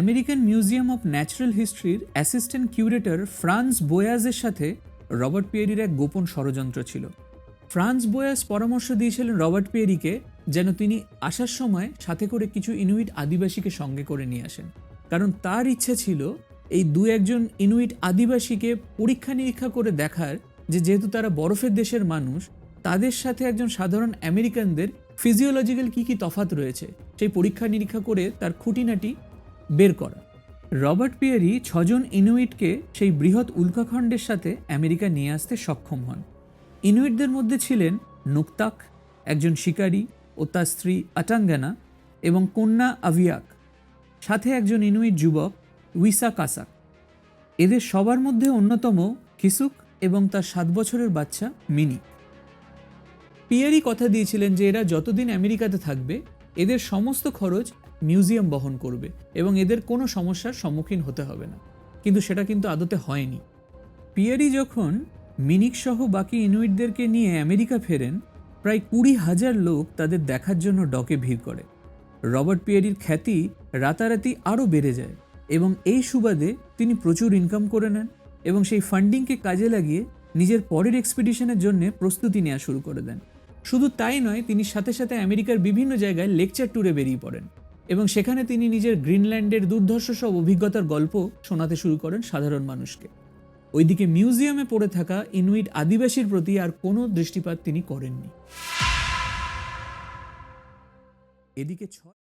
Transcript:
American museum of natural হিস্ট্রির assistant curator Franz বোয়াজের সাথে রবার্ট পিয়ারির এক গোপন ষড়যন্ত্র ছিল। ফ্রান্স বোয়াজ পরামর্শ দিয়েছিলেন রবার্ট পিয়ারিকে যেন তিনি আসার সময় সাথে করে কিছু ইনুইট আদিবাসীকে সঙ্গে করে নিয়ে আসেন। কারণ তার ইচ্ছা ছিল এই দু একজন ইনুইট আদিবাসীকে পরীক্ষা নিরীক্ষা করে দেখার যে যেহেতু তারা বরফের দেশের মানুষ, তাদের সাথে একজন সাধারণ আমেরিকানদের ফিজিওলজিক্যাল কী কী তফাত রয়েছে, সেই পরীক্ষা নিরীক্ষা করে তার খুঁটিনাটি বের করা। রবার্ট পিয়ারি ছজন ইনুইটকে সেই বৃহৎ উল্কাখণ্ডের সাথে আমেরিকা নিয়ে আসতে সক্ষম হন। ইনুইটদের মধ্যে ছিলেন নুকতাক, একজন শিকারী ও তার স্ত্রী আটাঙ্গানা এবং কন্যা আভিয়াক, সাথে একজন ইনুইট যুবক উইসা কাসাক। এদের সবার মধ্যে অন্যতম কিসুক এবং তার সাত বছরের বাচ্চা মিনি পিয়ারি কথা দিয়েছিলেন যে এরা যতদিন আমেরিকাতে থাকবে এদের সমস্ত খরচ মিউজিয়াম বহন করবে এবং এদের কোনো সমস্যার সম্মুখীন হতে হবে না। কিন্তু সেটা কিন্তু আদতে হয়নি। পিয়ারি যখন মিনিক সহ বাকি ইনুইটদেরকে নিয়ে আমেরিকা ফেরেন, প্রায় কুড়ি হাজার লোক তাদের দেখার জন্য ডকে ভিড় করে। রবার্ট পিয়ারির খ্যাতি রাতারাতি আরও বেড়ে যায় এবং এই সুবাদে তিনি প্রচুর ইনকাম করে নেন এবং সেই ফান্ডিংকে কাজে লাগিয়ে নিজের পরের এক্সপিডিশনের জন্য প্রস্তুতি নেওয়া শুরু করে দেন। শুধু তাই নয়, তিনি সাথে সাথে আমেরিকার বিভিন্ন জায়গায় লেকচার ট্যুরে বেরিয়ে পড়েন এবং সেখানে তিনি নিজের গ্রিনল্যান্ডের দুর্ধর্ষ সব অভিজ্ঞতার গল্প শোনাতে শুরু করেন সাধারণ মানুষকে। ওইদিকে মিউজিয়ামে পড়ে থাকা ইনুইট আদিবাসীর প্রতি আর কোনো দৃষ্টিপাত তিনি করেননি। এদিকে ছয়